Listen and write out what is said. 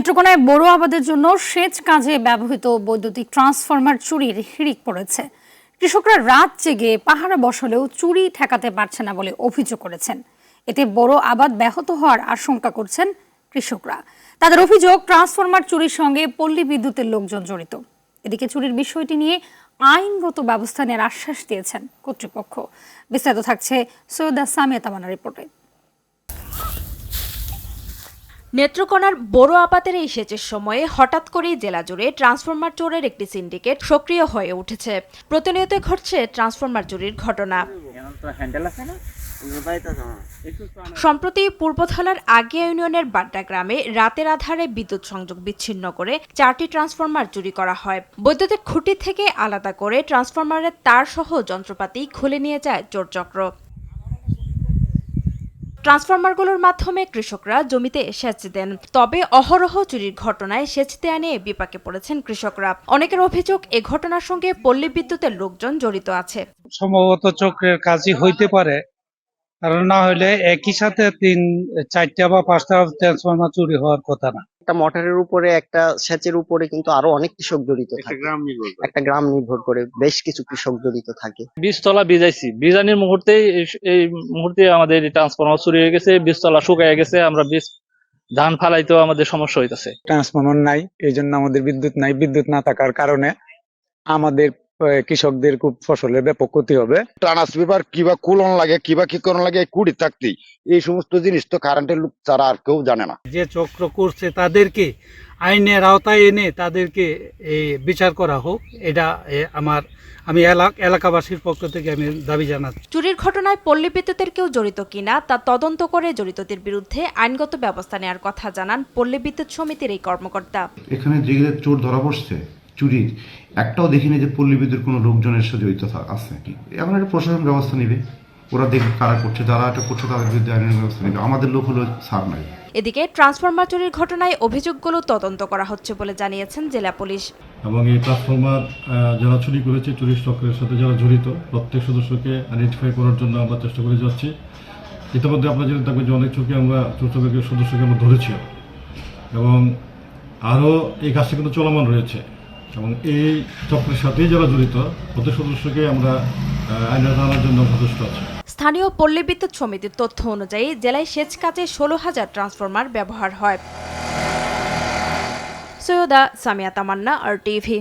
নেত্রকোনায় বড় আবাদের জন্য সেচ কাজে ব্যবহৃত বৈদ্যুতিক ট্রান্সফরমার চুরির হিড়িক পড়েছে। কৃষকরা রাত জেগে পাহারা বসালেও চুরি ঠেকাতে পারছে না বলে অভিযোগ করেছেন। এতে বড় আবাদ ব্যাহত হওয়ার আশঙ্কা করছেন কৃষকরা। তাদের অভিযোগ, ট্রান্সফরমার চুরির সঙ্গে পল্লী বিদ্যুতের লোকজন জড়িত। এদিকে চুরির বিষয়টি নিয়ে আইনগত ব্যবস্থা নেওয়ার আশ্বাস দিয়েছেন কর্তৃপক্ষ। বিস্তারিত থাকছে সৈয়দা সামিয়া তামানা রিপোর্টে। নেত্রকোনার বড় আপাতের এই সেচের সময়ে হঠাৎ করেই জেলা জুড়ে ট্রান্সফরমার চোরের একটি সিন্ডিকেট সক্রিয় হয়ে উঠেছে। প্রতিনিয়ত ঘটছে ট্রান্সফরমার চুরির ঘটনা। সম্প্রতি পূর্বথলার আগিয়া ইউনিয়নের বাড্ডা গ্রামে রাতের আধারে বিদ্যুৎ সংযোগ বিচ্ছিন্ন করে চারটি ট্রান্সফরমার চুরি করা হয়। বৈদ্যুতিক খুঁটি থেকে আলাদা করে ট্রান্সফরমারের তার সহ যন্ত্রপাতি খুলে নিয়ে যায় চোরচক্র। ট্রান্সফরমারগুলোর মাধ্যমে কৃষকরা জমিতে সেচ দেন। তবে অহরহ চুরির ঘটনায় সেচ দেয়া নিয়ে বিপাকে পড়েছেন কৃষকরা। অনেকের অভিযোগ, এ ঘটনার সঙ্গে পল্লী বিদ্যুতের লোকজন জড়িত আছে। সম্ভবত চক্রের কাজই হইতে পারে, কারণ না হলে একই সাথে তিন, চারটা বা পাঁচটা ট্রান্সফরমার চুরি হওয়ার কথা না। একটা মোটরের উপরে একটা সেচের উপরে কিন্তু আরও অনেক কৃষক জড়িত থাকে। একটা গ্রাম নির্ভর করে বেশ কিছু কৃষক জড়িত থাকে। বীজতলা ভিজাইছি। ভিজানির মুহূর্তে এই মুহূর্তে আমাদের ট্রান্সফরমার চুরি হয়ে গেছে বীজতলা শুকায় গেছে আমরা বীজ ধান ফালাইতেও আমাদের সমস্যা হইতাছে। ট্রান্সফরমার নাই এই জন্য আমাদের বিদ্যুৎ নাই। বিদ্যুৎ না থাকার কারণে আমাদের কৃষকদের খুব ফসলের ব্যাপক ক্ষতি হবে। ট্রান্সফার কিবা কুলন লাগে কিবা কি করণ লাগে কুড়ি থাকতেই এই সমস্ত জিনিস তো কারেন্টের লোক তারা আর কেউ জানে না। যে চক্র করছে তাদেরকে আইনের আওতায় এনে তাদেরকে এই বিচার করা হোক এটা আমার আমি এলাক এলাকাবাসীর পক্ষ থেকে আমি দাবি জানাচ্ছি। চুরির ঘটনায় পল্লী বিদ্যুতের কেউ জড়িত কিনা তা তদন্ত করে জড়িতদের বিরুদ্ধে আইনগত ব্যবস্থা নেওয়ার কথা জানান পল্লী বিদ্যুৎ সমিতির এই কর্মকর্তা। এখানে যে চোর ধরা পড়ছে চুরির একটাও দেখিনি যে পল্লী বিদ্যুৎ কোনো লোকজনের সাথে জড়িত আছে কি? এখন একটা প্রশাসন ব্যবস্থা নেবে। ওরা দেখবে কারা করছে যারা এটা করছে তাদের বিরুদ্ধে আইনের ব্যবস্থা নেবে। আমাদের লোক হলো সার নাই। এদিকে ট্রান্সফরমার চুরির ঘটনায় অভিযোগগুলো তদন্ত করা হচ্ছে বলে জানিয়েছেন জেলা পুলিশ। এবং এই ট্রান্সফরমার যারা চুরি করেছে চুরি চক্রের সাথে যারা জড়িত প্রত্যেক সদস্যকে আইডেন্টিফাই করার জন্য আমরা চেষ্টা করে যাচ্ছি। ইতিমধ্যে আপনারা জেনে থাকবেন যে অনেক চোখে আমরা চোর চক্রের সদস্যকে আমরা ধরেছি। এবং আরও এই কাজটা কিন্তু চলমান রয়েছে। এবং এই চক্রের সাথেই যারা জড়িত প্রত্যেক সদস্যকে আমরা আইনের আইনে আনার জন্য সচেষ্ট আছি। স্থানীয় পল্লী বিদ্যুৎ সমিতির তথ্য অনুযায়ী জেলায় সেচ কাজে ষোলো হাজার ট্রান্সফরমার ব্যবহার হয়। Syeda Samia Tamanna, R TV.